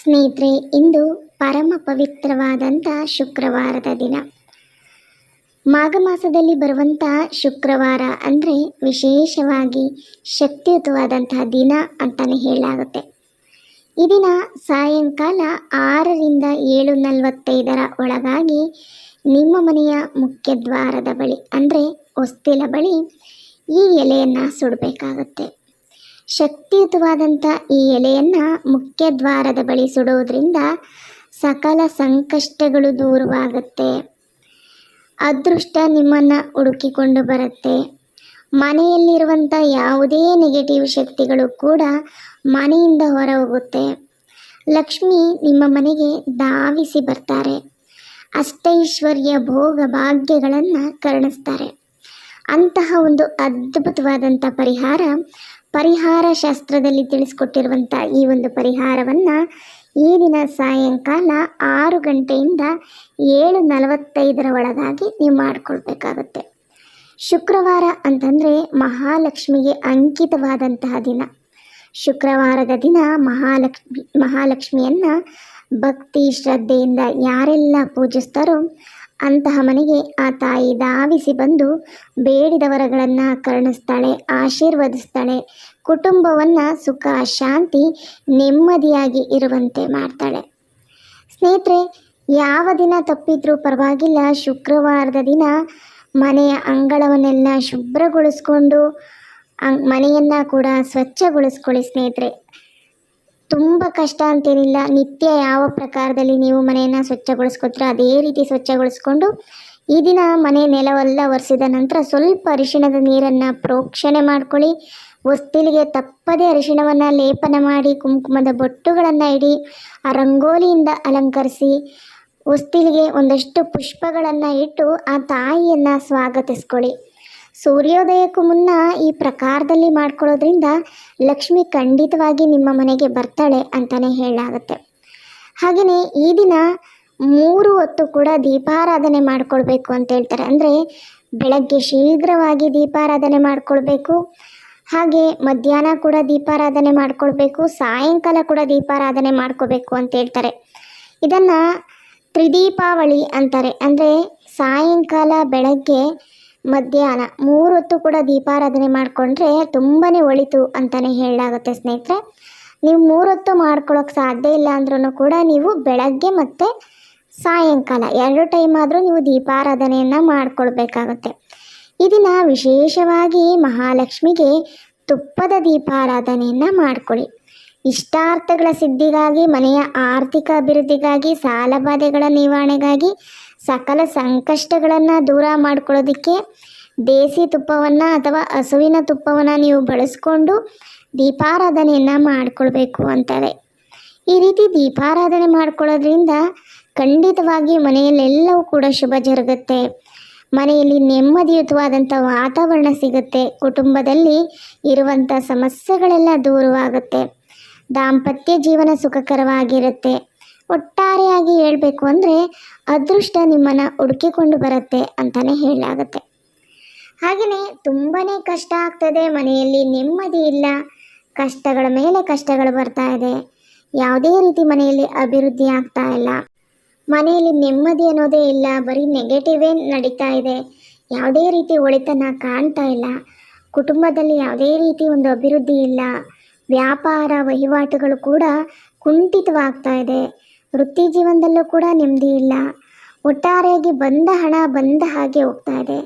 ಸ್ನೇಹಿತರೆ, ಇಂದು ಪರಮ ಪವಿತ್ರವಾದಂಥ ಶುಕ್ರವಾರದ ದಿನ. ಮಾಘ ಮಾಸದಲ್ಲಿ ಬರುವಂಥ ಶುಕ್ರವಾರ ಅಂದರೆ ವಿಶೇಷವಾಗಿ ಶಕ್ತಿಯುತವಾದಂತಹ ದಿನ ಅಂತಲೇ ಹೇಳಲಾಗುತ್ತೆ. ಈ ದಿನ ಸಾಯಂಕಾಲ ಆರರಿಂದ ಏಳು ನಲವತ್ತೈದರ ಒಳಗಾಗಿ ನಿಮ್ಮ ಮನೆಯ ಮುಖ್ಯ ದ್ವಾರದ ಬಳಿ ಅಂದರೆ ಹೊಸ್ತಿಲ ಬಳಿ ಈ ಎಲೆಯನ್ನು ಸುಡಬೇಕಾಗುತ್ತೆ. ಶಕ್ತಿಯುತವಾದಂಥ ಈ ಎಲೆಯನ್ನು ಮುಖ್ಯ ದ್ವಾರದ ಬಳಿ ಸುಡೋದ್ರಿಂದ ಸಕಲ ಸಂಕಷ್ಟಗಳು ದೂರವಾಗುತ್ತೆ. ಅದೃಷ್ಟ ನಿಮ್ಮನ್ನು ಹುಡುಕಿಕೊಂಡು ಬರುತ್ತೆ. ಮನೆಯಲ್ಲಿರುವಂಥ ಯಾವುದೇ ನೆಗೆಟಿವ್ ಶಕ್ತಿಗಳು ಕೂಡ ಮನೆಯಿಂದ ಹೊರ ಹೋಗುತ್ತೆ ಲಕ್ಷ್ಮಿ ನಿಮ್ಮ ಮನೆಗೆ ಧಾವಿಸಿ ಬರ್ತಾರೆ. ಅಷ್ಟೈಶ್ವರ್ಯ ಭೋಗ ಭಾಗ್ಯಗಳನ್ನು ಕರುಣಿಸ್ತಾರೆ. ಅಂತಹ ಒಂದು ಅದ್ಭುತವಾದಂಥ ಪರಿಹಾರ ಪರಿಹಾರ ಶಾಸ್ತ್ರದಲ್ಲಿ ತಿಳಿಸ್ಕೊಟ್ಟಿರುವಂಥ ಈ ಒಂದು ಪರಿಹಾರವನ್ನು ಈ ದಿನ ಸಾಯಂಕಾಲ ಆರು ಗಂಟೆಯಿಂದ ಏಳು ನಲವತ್ತೈದರ ಒಳಗಾಗಿ ನೀವು ಮಾಡಿಕೊಳ್ಬೇಕಾಗತ್ತೆ. ಶುಕ್ರವಾರ ಅಂತಂದರೆ ಮಹಾಲಕ್ಷ್ಮಿಗೆ ಅಂಕಿತವಾದಂತಹ ದಿನ. ಶುಕ್ರವಾರದ ದಿನ ಮಹಾಲಕ್ಷ್ಮಿ ಮಹಾಲಕ್ಷ್ಮಿಯನ್ನು ಭಕ್ತಿ ಶ್ರದ್ಧೆಯಿಂದ ಯಾರೆಲ್ಲ ಪೂಜಿಸ್ತಾರೋ ಅಂತಹ ಮನೆಗೆ ಆ ತಾಯಿ ಧಾವಿಸಿ ಬಂದು ಬೇಡಿದ ವರಗಳನ್ನು ಕರುಣಿಸ್ತಾಳೆ, ಆಶೀರ್ವದಿಸ್ತಾಳೆ. ಕುಟುಂಬವನ್ನು ಸುಖ, ಶಾಂತಿ, ನೆಮ್ಮದಿಯಾಗಿ ಇರುವಂತೆ ಮಾಡ್ತಾಳೆ. ಸ್ನೇಹಿತರೆ, ಯಾವ ದಿನ ತಪ್ಪಿದ್ರೂ ಪರವಾಗಿಲ್ಲ. ಶುಕ್ರವಾರದ ದಿನ ಮನೆಯ ಅಂಗಳವನ್ನೆಲ್ಲ ಶುಭ್ರಗೊಳಿಸ್ಕೊಂಡು ಮನೆಯನ್ನು ಕೂಡ ಸ್ವಚ್ಛಗೊಳಿಸ್ಕೊಳ್ಳಿ ಸ್ನೇಹಿತರೆ. ತುಂಬ ಕಷ್ಟ ಅಂತೇನಿಲ್ಲ. ನಿತ್ಯ ಯಾವ ಪ್ರಕಾರದಲ್ಲಿ ನೀವು ಮನೆಯನ್ನು ಸ್ವಚ್ಛಗೊಳಿಸ್ಕೊತೀರ ಅದೇ ರೀತಿ ಸ್ವಚ್ಛಗೊಳಿಸ್ಕೊಂಡು ಈ ದಿನ ಮನೆ ನೆಲವೆಲ್ಲ ಒರೆಸಿದ ನಂತರ ಸ್ವಲ್ಪ ಅರಿಶಿಣದ ನೀರನ್ನು ಪ್ರೋಕ್ಷಣೆ ಮಾಡ್ಕೊಳ್ಳಿ. ಹೊಸ್ತಿಲಿಗೆ ತಪ್ಪದೇ ಅರಿಶಿಣವನ್ನು ಲೇಪನ ಮಾಡಿ, ಕುಂಕುಮದ ಬೊಟ್ಟುಗಳನ್ನು ಇಡಿ, ಆ ರಂಗೋಲಿಯಿಂದ ಅಲಂಕರಿಸಿ, ಹೊಸ್ತಿಲಿಗೆ ಒಂದಷ್ಟು ಪುಷ್ಪಗಳನ್ನು ಇಟ್ಟು ಆ ತಾಯಿಯನ್ನು ಸ್ವಾಗತಿಸ್ಕೊಳ್ಳಿ. ಸೂರ್ಯೋದಯಕ್ಕೂ ಮುನ್ನ ಈ ಪ್ರಕಾರದಲ್ಲಿ ಮಾಡ್ಕೊಳ್ಳೋದ್ರಿಂದ ಲಕ್ಷ್ಮಿ ಖಂಡಿತವಾಗಿ ನಿಮ್ಮ ಮನೆಗೆ ಬರ್ತಾಳೆ ಅಂತಲೇ ಹೇಳಲಾಗುತ್ತೆ. ಹಾಗೆಯೇ ಈ ದಿನ ಮೂರು ಹೊತ್ತು ಕೂಡ ದೀಪಾರಾಧನೆ ಮಾಡ್ಕೊಳ್ಬೇಕು ಅಂತ ಹೇಳ್ತಾರೆ. ಅಂದರೆ ಬೆಳಗ್ಗೆ ಶೀಘ್ರವಾಗಿ ದೀಪಾರಾಧನೆ ಮಾಡ್ಕೊಳ್ಬೇಕು, ಹಾಗೆ ಮಧ್ಯಾಹ್ನ ಕೂಡ ದೀಪಾರಾಧನೆ ಮಾಡ್ಕೊಳ್ಬೇಕು, ಸಾಯಂಕಾಲ ಕೂಡ ದೀಪಾರಾಧನೆ ಮಾಡ್ಕೋಬೇಕು ಅಂತ ಹೇಳ್ತಾರೆ. ಇದನ್ನು ತ್ರಿದೀಪಾವಳಿ ಅಂತಾರೆ. ಅಂದರೆ ಸಾಯಂಕಾಲ ಬೆಳಗ್ಗೆ ಮಧ್ಯಾಹ್ನ ಮೂರು ಹೊತ್ತು ಕೂಡ ದೀಪಾರಾಧನೆ ಮಾಡಿಕೊಂಡ್ರೆ ತುಂಬಾ ಒಳಿತು ಅಂತಲೇ ಹೇಳಲಾಗುತ್ತೆ ಸ್ನೇಹಿತರೆ. ನೀವು ಮೂರು ಹೊತ್ತು ಮಾಡ್ಕೊಳ್ಳೋಕೆ ಸಾಧ್ಯ ಇಲ್ಲ ಅಂದ್ರೂ ಕೂಡ ನೀವು ಬೆಳಗ್ಗೆ ಮತ್ತು ಸಾಯಂಕಾಲ ಎರಡು ಟೈಮ್ ಆದರೂ ನೀವು ದೀಪಾರಾಧನೆಯನ್ನು ಮಾಡಿಕೊಳ್ಬೇಕಾಗತ್ತೆ. ಇದನ್ನು ವಿಶೇಷವಾಗಿ ಮಹಾಲಕ್ಷ್ಮಿಗೆ ತುಪ್ಪದ ದೀಪಾರಾಧನೆಯನ್ನು ಮಾಡಿಕೊಳ್ಳಿ. ಇಷ್ಟಾರ್ಥಗಳ ಸಿದ್ಧಿಗಾಗಿ, ಮನೆಯ ಆರ್ಥಿಕ ಅಭಿವೃದ್ಧಿಗಾಗಿ ಸಾಲಬಾಧೆಗಳ ನಿವಾರಣೆಗಾಗಿ ಸಕಲ ಸಂಕಷ್ಟಗಳನ್ನು ದೂರ ಮಾಡ್ಕೊಳ್ಳೋದಕ್ಕೆ ದೇಸಿ ತುಪ್ಪವನ್ನು ಅಥವಾ ಹಸುವಿನ ತುಪ್ಪವನ್ನು ನೀವು ಬಳಸ್ಕೊಂಡು ದೀಪಾರಾಧನೆಯನ್ನು ಮಾಡಿಕೊಳ್ಬೇಕು ಅಂತಾರೆ ಈ ರೀತಿ ದೀಪಾರಾಧನೆ ಮಾಡ್ಕೊಳ್ಳೋದ್ರಿಂದ ಖಂಡಿತವಾಗಿ ಮನೆಯಲ್ಲೆಲ್ಲವೂ ಕೂಡ ಶುಭ ಜರುಗುತ್ತೆ. ಮನೆಯಲ್ಲಿ ನೆಮ್ಮದಿಯುತವಾದಂಥ ವಾತಾವರಣ ಸಿಗುತ್ತೆ. ಕುಟುಂಬದಲ್ಲಿ ಇರುವಂಥ ಸಮಸ್ಯೆಗಳೆಲ್ಲ ದೂರವಾಗುತ್ತೆ. ದಾಂಪತ್ಯ ಜೀವನ ಸುಖಕರವಾಗಿರುತ್ತೆ. ಒಟ್ಟಾರೆಯಾಗಿ ಹೇಳಬೇಕು ಅಂದರೆ ಅದೃಷ್ಟ ನಿಮ್ಮನ್ನು ಹುಡುಕಿಕೊಂಡು ಬರುತ್ತೆ ಅಂತಲೇ ಹೇಳಲಾಗುತ್ತೆ. ಹಾಗೆಯೇ ತುಂಬಾ ಕಷ್ಟ ಆಗ್ತದೆ ಮನೆಯಲ್ಲಿ ನೆಮ್ಮದಿ ಇಲ್ಲ. ಕಷ್ಟಗಳ ಮೇಲೆ ಕಷ್ಟಗಳು ಬರ್ತಾ ಇದೆ. ಯಾವುದೇ ರೀತಿ ಮನೆಯಲ್ಲಿ ಅಭಿವೃದ್ಧಿ ಆಗ್ತಾ ಇಲ್ಲ. ಮನೆಯಲ್ಲಿ ನೆಮ್ಮದಿ ಅನ್ನೋದೇ ಇಲ್ಲ, ಬರೀ ನೆಗೆಟಿವೇ ನಡೀತಾ ಇದೆ. ಯಾವುದೇ ರೀತಿ ಒಳಿತನ ಕಾಣ್ತಾ ಇಲ್ಲ. ಕುಟುಂಬದಲ್ಲಿ ಯಾವುದೇ ರೀತಿ ಒಂದು ಅಭಿವೃದ್ಧಿ ಇಲ್ಲ. ವ್ಯಾಪಾರ ವಹಿವಾಟುಗಳು ಕೂಡ ಕುಂಠಿತವಾಗ್ತಾ ಇದೆ. ವೃತ್ತಿ ಜೀವನದಲ್ಲೂ ಕೂಡ ನೆಮ್ಮದಿ ಇಲ್ಲ. ಒಟ್ಟಾರೆಯಾಗಿ ಬಂದ ಹಣ ಬಂದ ಹಾಗೆ ಹೋಗ್ತಾ ಇದೆ.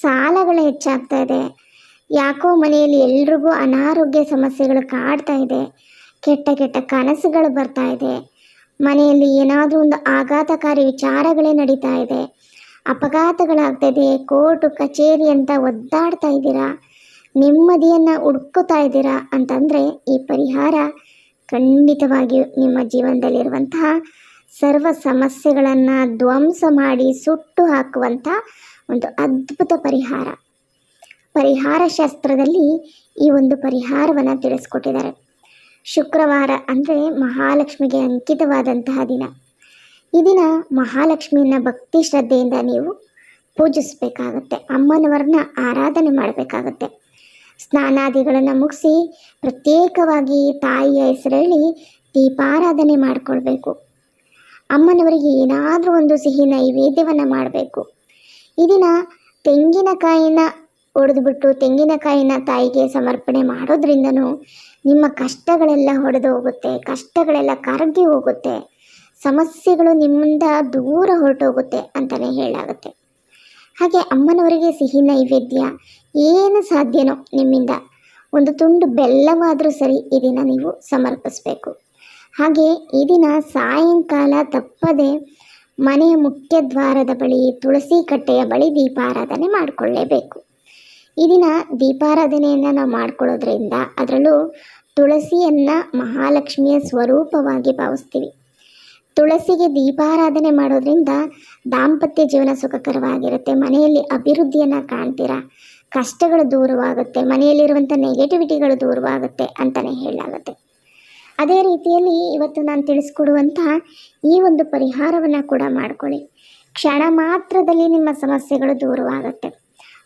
ಸಾಲಗಳು ಹೆಚ್ಚಾಗ್ತಾ ಇದೆ. ಯಾಕೋ ಮನೆಯಲ್ಲಿ ಎಲ್ರಿಗೂ ಅನಾರೋಗ್ಯ ಸಮಸ್ಯೆಗಳು ಕಾಡ್ತಾ ಇದೆ. ಕೆಟ್ಟ ಕೆಟ್ಟ ಕನಸುಗಳು ಬರ್ತಾ ಇದೆ. ಮನೆಯಲ್ಲಿ ಏನಾದರೂ ಒಂದು ಆಘಾತಕಾರಿ ವಿಚಾರಗಳೇ ನಡೀತಾ ಇದೆ. ಅಪಘಾತಗಳಾಗ್ತಾ ಇದೆ. ಕೋರ್ಟು, ಕಚೇರಿ ಅಂತ ಒದ್ದಾಡ್ತಾ ಇದ್ದೀರಾ? ನೆಮ್ಮದಿಯನ್ನು ಹುಡ್ಕೋತಾ ಇದ್ದೀರಾ ಅಂತಂದರೆ ಈ ಪರಿಹಾರ ಖಂಡಿತವಾಗಿಯೂ ನಿಮ್ಮ ಜೀವನದಲ್ಲಿರುವಂತಹ ಸರ್ವ ಸಮಸ್ಯೆಗಳನ್ನು ಧ್ವಂಸ ಮಾಡಿ ಸುಟ್ಟು ಹಾಕುವಂಥ ಒಂದು ಅದ್ಭುತ ಪರಿಹಾರ. ಪರಿಹಾರ ಶಾಸ್ತ್ರದಲ್ಲಿ ಈ ಒಂದು ಪರಿಹಾರವನ್ನು ತಿಳಿಸ್ಕೊಟ್ಟಿದ್ದಾರೆ. ಶುಕ್ರವಾರ ಅಂದರೆ ಮಹಾಲಕ್ಷ್ಮಿಗೆ ಅಂಕಿತವಾದಂತಹ ದಿನ. ಈ ದಿನ ಮಹಾಲಕ್ಷ್ಮಿಯನ್ನು ಭಕ್ತಿ ಶ್ರದ್ಧೆಯಿಂದ ನೀವು ಪೂಜಿಸಬೇಕಾಗತ್ತೆ. ಅಮ್ಮನವರನ್ನ ಆರಾಧನೆ ಮಾಡಬೇಕಾಗತ್ತೆ. ಸ್ನಾನಾದಿಗಳನ್ನು ಮುಗಿಸಿ ಪ್ರತ್ಯೇಕವಾಗಿ ತಾಯಿಯ ಹೆಸರಲ್ಲಿ ದೀಪಾರಾಧನೆ ಮಾಡಿಕೊಳ್ಬೇಕು. ಅಮ್ಮನವರಿಗೆ ಏನಾದರೂ ಒಂದು ಸಿಹಿ ನೈವೇದ್ಯವನ್ನು ಮಾಡಬೇಕು. ಈ ದಿನ ತೆಂಗಿನಕಾಯಿನ ಒಡೆದುಬಿಟ್ಟು ತೆಂಗಿನಕಾಯಿನ ತಾಯಿಗೆ ಸಮರ್ಪಣೆ ಮಾಡೋದ್ರಿಂದನೂ ನಿಮ್ಮ ಕಷ್ಟಗಳೆಲ್ಲ ಹೊಡೆದು ಹೋಗುತ್ತೆ, ಕಷ್ಟಗಳೆಲ್ಲ ಕರಗಿ ಹೋಗುತ್ತೆ, ಸಮಸ್ಯೆಗಳು ನಿಮ್ಮಿಂದ ದೂರ ಹೊರಟೋಗುತ್ತೆ ಅಂತಲೇ ಹೇಳಾಗುತ್ತೆ ಹಾಗೆ ಅಮ್ಮನವರಿಗೆ ಸಿಹಿ ನೈವೇದ್ಯ ಏನು ಸಾಧ್ಯನೋ ನಿಮ್ಮಿಂದ. ಒಂದು ತುಂಡು ಬೆಲ್ಲವಾದರೂ ಸರಿ ಈ ದಿನ ನೀವು ಸಮರ್ಪಿಸಬೇಕು. ಹಾಗೆ ಈ ದಿನ ಸಾಯಂಕಾಲ ತಪ್ಪದೆ ಮನೆಯ ಮುಖ್ಯ ದ್ವಾರದ ಬಳಿ ತುಳಸಿ ಕಟ್ಟೆಯ ಬಳಿ ದೀಪಾರಾಧನೆ ಮಾಡಿಕೊಳ್ಳೇಬೇಕು. ಈ ದಿನ ದೀಪಾರಾಧನೆಯನ್ನು ನಾವು ಮಾಡಿಕೊಳ್ಳೋದ್ರಿಂದ ಅದರಲ್ಲೂ ತುಳಸಿಯನ್ನು ಮಹಾಲಕ್ಷ್ಮಿಯ ಸ್ವರೂಪವಾಗಿ ಭಾವಿಸ್ತೀವಿ. ತುಳಸಿಗೆ ದೀಪಾರಾಧನೆ ಮಾಡೋದ್ರಿಂದ ದಾಂಪತ್ಯ ಜೀವನ ಸುಖಕರವಾಗಿರುತ್ತೆ. ಮನೆಯಲ್ಲಿ ಅಭಿವೃದ್ಧಿಯನ್ನು ಕಾಣ್ತೀರಾ? ಕಷ್ಟಗಳು ದೂರವಾಗುತ್ತೆ. ಮನೆಯಲ್ಲಿರುವಂಥ ನೆಗೆಟಿವಿಟಿಗಳು ದೂರವಾಗುತ್ತೆ ಅಂತಲೇ ಹೇಳಲಾಗುತ್ತೆ. ಅದೇ ರೀತಿಯಲ್ಲಿ ಇವತ್ತು ನಾನು ತಿಳಿಸ್ಕೊಡುವಂಥ ಈ ಒಂದು ಪರಿಹಾರವನ್ನು ಕೂಡ ಮಾಡ್ಕೊಳ್ಳಿ. ಕ್ಷಣ ಮಾತ್ರದಲ್ಲಿ ನಿಮ್ಮ ಸಮಸ್ಯೆಗಳು ದೂರವಾಗುತ್ತೆ.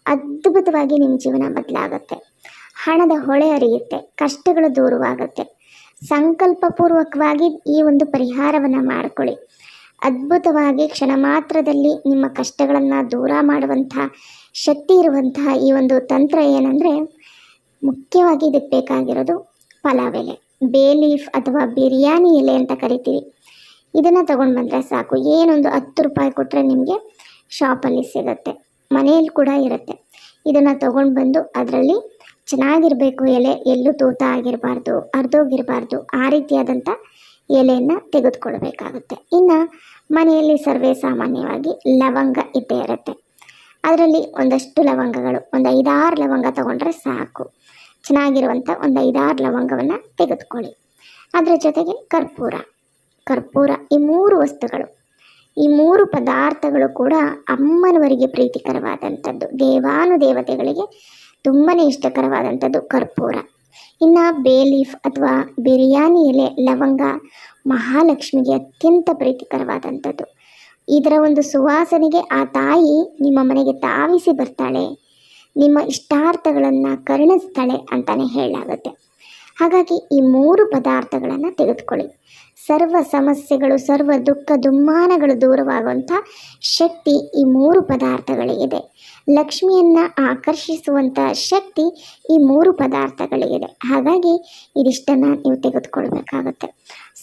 ಅದ್ಭುತವಾಗಿ ನಿಮ್ಮ ಜೀವನ ಬದಲಾಗುತ್ತೆ. ಹಣದ ಹೊಳೆ ಅರಿಯುತ್ತೆ ಕಷ್ಟಗಳು ದೂರವಾಗುತ್ತೆ. ಸಂಕಲ್ಪಪೂರ್ವಕವಾಗಿ ಈ ಒಂದು ಪರಿಹಾರವನ್ನು ಮಾಡಿಕೊಳ್ಳಿ. ಅದ್ಭುತವಾಗಿ ಕ್ಷಣ ಮಾತ್ರದಲ್ಲಿ ನಿಮ್ಮ ಕಷ್ಟಗಳನ್ನು ದೂರ ಮಾಡುವಂತಹ ಶಕ್ತಿ ಇರುವಂತಹ ಈ ಒಂದು ತಂತ್ರ ಏನಂದರೆ ಮುಖ್ಯವಾಗಿ ಇದಕ್ಕೆ ಬೇಕಾಗಿರೋದು ಪಲಾವ್ ಎಲೆ. ಬೇ ಲೀಫ್ ಅಥವಾ ಬಿರಿಯಾನಿ ಎಲೆ ಅಂತ ಕರಿತೀವಿ. ಇದನ್ನು ತೊಗೊಂಡು ಬಂದರೆ ಸಾಕು. ಏನೊಂದು ಹತ್ತು ರೂಪಾಯಿ ಕೊಟ್ಟರೆ ನಿಮಗೆ ಶಾಪಲ್ಲಿ ಸಿಗುತ್ತೆ. ಮನೆಯಲ್ಲಿ ಕೂಡ ಇರುತ್ತೆ. ಇದನ್ನು ತೊಗೊಂಡು ಬಂದು ಅದರಲ್ಲಿ ಚೆನ್ನಾಗಿರಬೇಕು, ಎಲೆ ಎಲ್ಲೂ ತೂತ ಆಗಿರಬಾರ್ದು ಅರ್ಧೋಗಿರಬಾರ್ದು ಆ ರೀತಿಯಾದಂಥ ಎಲೆಯನ್ನು ತೆಗೆದುಕೊಳ್ಬೇಕಾಗುತ್ತೆ. ಇನ್ನು ಮನೆಯಲ್ಲಿ ಸರ್ವೇ ಸಾಮಾನ್ಯವಾಗಿ ಲವಂಗ ಇದ್ದೇ ಇರುತ್ತೆ. ಅದರಲ್ಲಿ ಒಂದಷ್ಟು ಲವಂಗಗಳು, ಒಂದು ಐದಾರು ಲವಂಗ ತಗೊಂಡ್ರೆ ಸಾಕು. ಚೆನ್ನಾಗಿರುವಂಥ ಒಂದು ಐದಾರು ಲವಂಗವನ್ನು ತೆಗೆದುಕೊಳ್ಳಿ. ಅದರ ಜೊತೆಗೆ ಕರ್ಪೂರ ಕರ್ಪೂರ ಈ ಮೂರು ವಸ್ತುಗಳು, ಈ ಮೂರು ಪದಾರ್ಥಗಳು ಕೂಡ ಅಮ್ಮನವರಿಗೆ ಪ್ರೀತಿಕರವಾದಂಥದ್ದು ದೇವಾನುದೇವತೆಗಳಿಗೆ ತುಂಬಾ ಇಷ್ಟಕರವಾದಂಥದ್ದು ಕರ್ಪೂರ. ಇನ್ನು ಬೇ ಲೀಫ್ ಅಥವಾ ಬಿರಿಯಾನಿ ಎಲೆ, ಲವಂಗ, ಮಹಾಲಕ್ಷ್ಮಿಗೆ ಅತ್ಯಂತ ಪ್ರೀತಿಕರವಾದಂಥದ್ದು. ಇದರ ಒಂದು ಸುವಾಸನೆಗೆ ಆ ತಾಯಿ ನಿಮ್ಮ ಮನೆಗೆ ತಾವಿಸಿ ಬರ್ತಾಳೆ. ನಿಮ್ಮ ಇಷ್ಟಾರ್ಥಗಳನ್ನು ಕರುಣಿಸ್ತಾಳೆ ಅಂತಲೇ ಹೇಳಲಾಗುತ್ತೆ. ಹಾಗಾಗಿ ಈ ಮೂರು ಪದಾರ್ಥಗಳನ್ನು ತೆಗೆದುಕೊಳ್ಳಿ. ಸರ್ವ ಸಮಸ್ಯೆಗಳು, ಸರ್ವ ದುಃಖ, ದುಮ್ಮಾನಗಳು ದೂರವಾಗುವಂಥ ಶಕ್ತಿ ಈ ಮೂರು ಪದಾರ್ಥಗಳಿಗಿದೆ ಲಕ್ಷ್ಮಿಯನ್ನು ಆಕರ್ಷಿಸುವಂಥ ಶಕ್ತಿ ಈ ಮೂರು ಪದಾರ್ಥಗಳಿಗಿದೆ. ಹಾಗಾಗಿ ಇದಿಷ್ಟನ್ನು ನೀವು ತೆಗೆದುಕೊಳ್ಬೇಕಾಗುತ್ತೆ.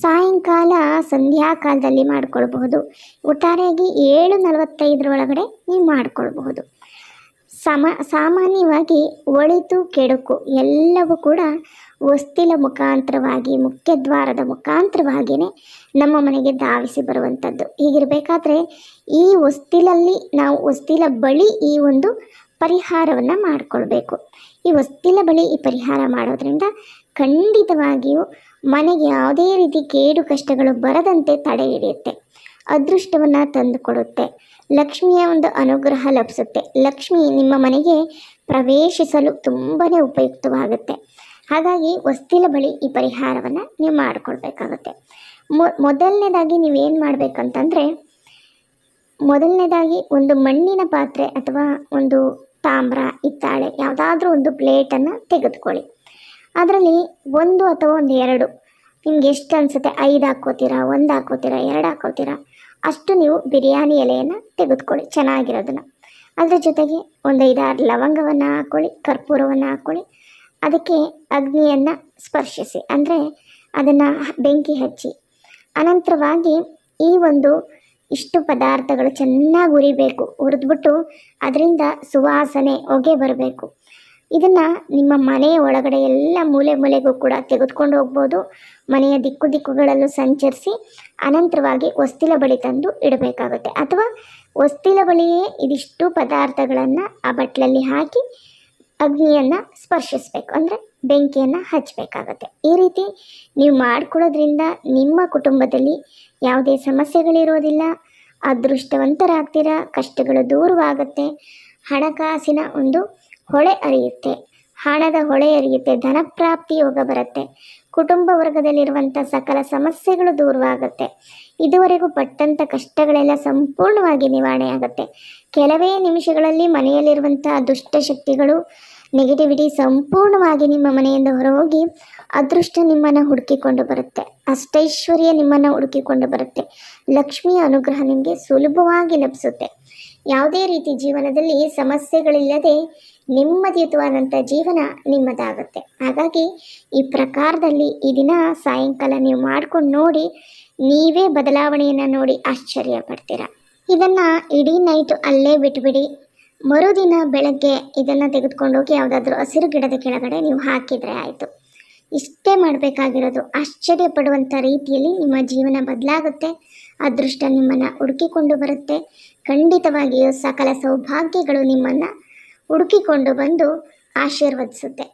ಸಾಯಂಕಾಲ, ಸಂಧ್ಯಾಕಾಲದಲ್ಲಿ ಮಾಡಿಕೊಳ್ಬಹುದು. ಒಟ್ಟಾರೆಯಾಗಿ ಏಳು ನಲವತ್ತೈದರೊಳಗಡೆ ನೀವು ಮಾಡಿಕೊಳ್ಬಹುದು. ಸಮ, ಸಾಮಾನ್ಯವಾಗಿ ಒಳಿತು, ಕೆಡುಕು ಎಲ್ಲವೂ ಕೂಡ ಹೊಸ್ತಿಲ ಮುಖಾಂತರವಾಗಿ ಮುಖ್ಯದ್ವಾರದ ಮುಖಾಂತರವಾಗಿಯೇ ನಮ್ಮ ಮನೆಗೆ ಧಾವಿಸಿ ಬರುವಂಥದ್ದು. ಹೀಗಿರಬೇಕಾದ್ರೆ ಈ ಹೊಸ್ತಿಲಲ್ಲಿ ನಾವು ಹೊಸ್ತಿಲ ಬಳಿ ಈ ಒಂದು ಪರಿಹಾರವನ್ನು ಮಾಡಿಕೊಳ್ಬೇಕು. ಈ ಹೊಸ್ತಿಲ ಬಳಿ ಈ ಪರಿಹಾರ ಮಾಡೋದ್ರಿಂದ ಖಂಡಿತವಾಗಿಯೂ ಮನೆಗೆ ಯಾವುದೇ ರೀತಿ ಕೇಡು ಕಷ್ಟಗಳು ಬರದಂತೆ ತಡೆ ಹಿಡಿಯುತ್ತೆ, ಅದೃಷ್ಟವನ್ನು ತಂದುಕೊಡುತ್ತೆ, ಲಕ್ಷ್ಮಿಯ ಒಂದು ಅನುಗ್ರಹ ಲಭಿಸುತ್ತೆ. ಲಕ್ಷ್ಮಿ ನಿಮ್ಮ ಮನೆಗೆ ಪ್ರವೇಶಿಸಲು ತುಂಬಾ ಉಪಯುಕ್ತವಾಗುತ್ತೆ. ಹಾಗಾಗಿ ವಸ್ತಿಲ ಬಳಿ ಈ ಪರಿಹಾರವನ್ನು ನೀವು ಮಾಡಿಕೊಳ್ಬೇಕಾಗುತ್ತೆ. ಮೊದಲನೇದಾಗಿ ನೀವೇನು ಮಾಡಬೇಕಂತಂದರೆ, ಮೊದಲನೇದಾಗಿ ಒಂದು ಮಣ್ಣಿನ ಪಾತ್ರೆ ಅಥವಾ ಒಂದು ತಾಮ್ರ, ಹಿತ್ತಾಳೆ ಯಾವುದಾದ್ರೂ ಒಂದು ಪ್ಲೇಟನ್ನು ತೆಗೆದುಕೊಳ್ಳಿ. ಅದರಲ್ಲಿ ಒಂದು ಅಥವಾ ಒಂದು ಎರಡು, ನಿಮ್ಗೆ ಎಷ್ಟು ಅನಿಸುತ್ತೆ? ಐದು ಹಾಕೋತೀರಾ ಒಂದು ಹಾಕೋತೀರಾ ಎರಡು ಹಾಕೋತೀರಾ ಅಷ್ಟು ನೀವು ಬಿರಿಯಾನಿ ಎಲೆಯನ್ನು ತೆಗೆದುಕೊಳ್ಳಿ, ಚೆನ್ನಾಗಿರೋದನ್ನು. ಅದರ ಜೊತೆಗೆ ಒಂದು ಐದಾರು ಲವಂಗವನ್ನು ಹಾಕ್ಕೊಳ್ಳಿ ಕರ್ಪೂರವನ್ನು ಹಾಕ್ಕೊಳ್ಳಿ ಅದಕ್ಕೆ ಅಗ್ನಿಯನ್ನು ಸ್ಪರ್ಶಿಸಿ. ಅಂದರೆ ಅದನ್ನು ಬೆಂಕಿ ಹಚ್ಚಿ. ಅನಂತರವಾಗಿ ಈ ಒಂದು ಇಷ್ಟು ಪದಾರ್ಥಗಳು ಚೆನ್ನಾಗಿ ಉರಿಬೇಕು. ಹುರಿದ್ಬಿಟ್ಟು ಅದರಿಂದ ಸುವಾಸನೆ, ಹೊಗೆ ಬರಬೇಕು. ಇದನ್ನು ನಿಮ್ಮ ಮನೆಯ ಒಳಗಡೆ ಎಲ್ಲ ಮೂಲೆ ಮೂಲೆಗೂ ಕೂಡ ತೆಗೆದುಕೊಂಡು ಹೋಗ್ಬೋದು. ಮನೆಯ ದಿಕ್ಕು ದಿಕ್ಕುಗಳಲ್ಲೂ ಸಂಚರಿಸಿ ಅನಂತರವಾಗಿ ಹೊಸ್ತಿಲ ಬಳಿ ತಂದು ಇಡಬೇಕಾಗುತ್ತೆ. ಅಥವಾ ಹೊಸ್ತಿಲ ಬಳಿಯೇ ಇದಿಷ್ಟು ಪದಾರ್ಥಗಳನ್ನು ಆ ಬಟ್ಲಲ್ಲಿ ಹಾಕಿ ಅಗ್ನಿಯನ್ನು ಸ್ಪರ್ಶಿಸಬೇಕು. ಅಂದರೆ ಬೆಂಕಿಯನ್ನು ಹಚ್ಚಬೇಕಾಗತ್ತೆ ಈ ರೀತಿ ನೀವು ಮಾಡ್ಕೊಳ್ಳೋದ್ರಿಂದ ನಿಮ್ಮ ಕುಟುಂಬದಲ್ಲಿ ಯಾವುದೇ ಸಮಸ್ಯೆಗಳಿರೋದಿಲ್ಲ, ಅದೃಷ್ಟವಂತರಾಗ್ತೀರ, ಕಷ್ಟಗಳು ದೂರವಾಗುತ್ತೆ, ಹಣಕಾಸಿನ ಒಂದು ಹೊಳೆ ಅರಿಯುತ್ತೆ. ಹಣದ ಹೊಳೆ ಅರಿಯುತ್ತೆ, ಧನಪ್ರಾಪ್ತಿ ಯೋಗ ಬರುತ್ತೆ. ಕುಟುಂಬ ವರ್ಗದಲ್ಲಿರುವಂಥ ಸಕಲ ಸಮಸ್ಯೆಗಳು ದೂರವಾಗುತ್ತೆ. ಇದುವರೆಗೂ ಪಟ್ಟಂಥ ಕಷ್ಟಗಳೆಲ್ಲ ಸಂಪೂರ್ಣವಾಗಿ ನಿವಾರಣೆ ಆಗುತ್ತೆ ಕೆಲವೇ ನಿಮಿಷಗಳಲ್ಲಿ ಮನೆಯಲ್ಲಿರುವಂಥ ದುಷ್ಟಶಕ್ತಿಗಳು ನೆಗೆಟಿವಿಟಿ ಸಂಪೂರ್ಣವಾಗಿ ನಿಮ್ಮ ಮನೆಯಿಂದ ಹೊರಹೋಗಿ ಅದೃಷ್ಟ ನಿಮ್ಮನ್ನು ಹುಡುಕಿಕೊಂಡು ಬರುತ್ತೆ. ಅಷ್ಟೈಶ್ವರ್ಯ ನಿಮ್ಮನ್ನು ಹುಡುಕಿಕೊಂಡು ಬರುತ್ತೆ. ಲಕ್ಷ್ಮಿಯ ಅನುಗ್ರಹ ನಿಮಗೆ ಸುಲಭವಾಗಿ ಲಭಿಸುತ್ತೆ. ಯಾವುದೇ ರೀತಿ ಜೀವನದಲ್ಲಿ ಸಮಸ್ಯೆಗಳಿಲ್ಲದೆ ನೆಮ್ಮದಿಯುತವಾದಂಥ ಜೀವನ ನಿಮ್ಮದಾಗುತ್ತೆ. ಹಾಗಾಗಿ ಈ ಪ್ರಕಾರದಲ್ಲಿ ಈ ದಿನ ಸಾಯಂಕಾಲ ನೀವು ಮಾಡ್ಕೊಂಡು ನೋಡಿ, ನೀವೇ ಬದಲಾವಣೆಯನ್ನು ನೋಡಿ ಆಶ್ಚರ್ಯ ಪಡ್ತೀರ. ಇದನ್ನು ಇಡೀ ನೈಟ್ ಅಲ್ಲೇ ಬಿಟ್ಬಿಡಿ. ಮರುದಿನ ಬೆಳಗ್ಗೆ ಇದನ್ನು ತೆಗೆದುಕೊಂಡೋಗಿ ಯಾವುದಾದ್ರೂ ಹಸಿರು ಗಿಡದ ಕೆಳಗಡೆ ನೀವು ಹಾಕಿದರೆ ಆಯಿತು. ಇಷ್ಟೇ ಮಾಡಬೇಕಾಗಿರೋದು. ಆಶ್ಚರ್ಯ ಪಡುವಂಥ ರೀತಿಯಲ್ಲಿ ನಿಮ್ಮ ಜೀವನ ಬದಲಾಗುತ್ತೆ. ಅದೃಷ್ಟ ನಿಮ್ಮನ್ನು ಹುಡುಕಿಕೊಂಡು ಬರುತ್ತೆ. ಖಂಡಿತವಾಗಿಯೂ ಸಕಲ ಸೌಭಾಗ್ಯಗಳು ನಿಮ್ಮನ್ನು ಹುಡುಕಿಕೊಂಡು ಬಂದು ಆಶೀರ್ವದಿಸುತ್ತೆ.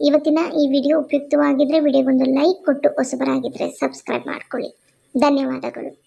ಇವತ್ತಿನ ಈ ವಿಡಿಯೋ ಉಪಯುಕ್ತವಾಗಿದ್ದರೆ ವಿಡಿಯೋಗೊಂದು ಲೈಕ್ ಕೊಟ್ಟು ಹೊಸಬರಾಗಿದ್ದರೆ ಸಬ್ಸ್ಕ್ರೈಬ್ ಮಾಡ್ಕೊಳ್ಳಿ. ಧನ್ಯವಾದಗಳು.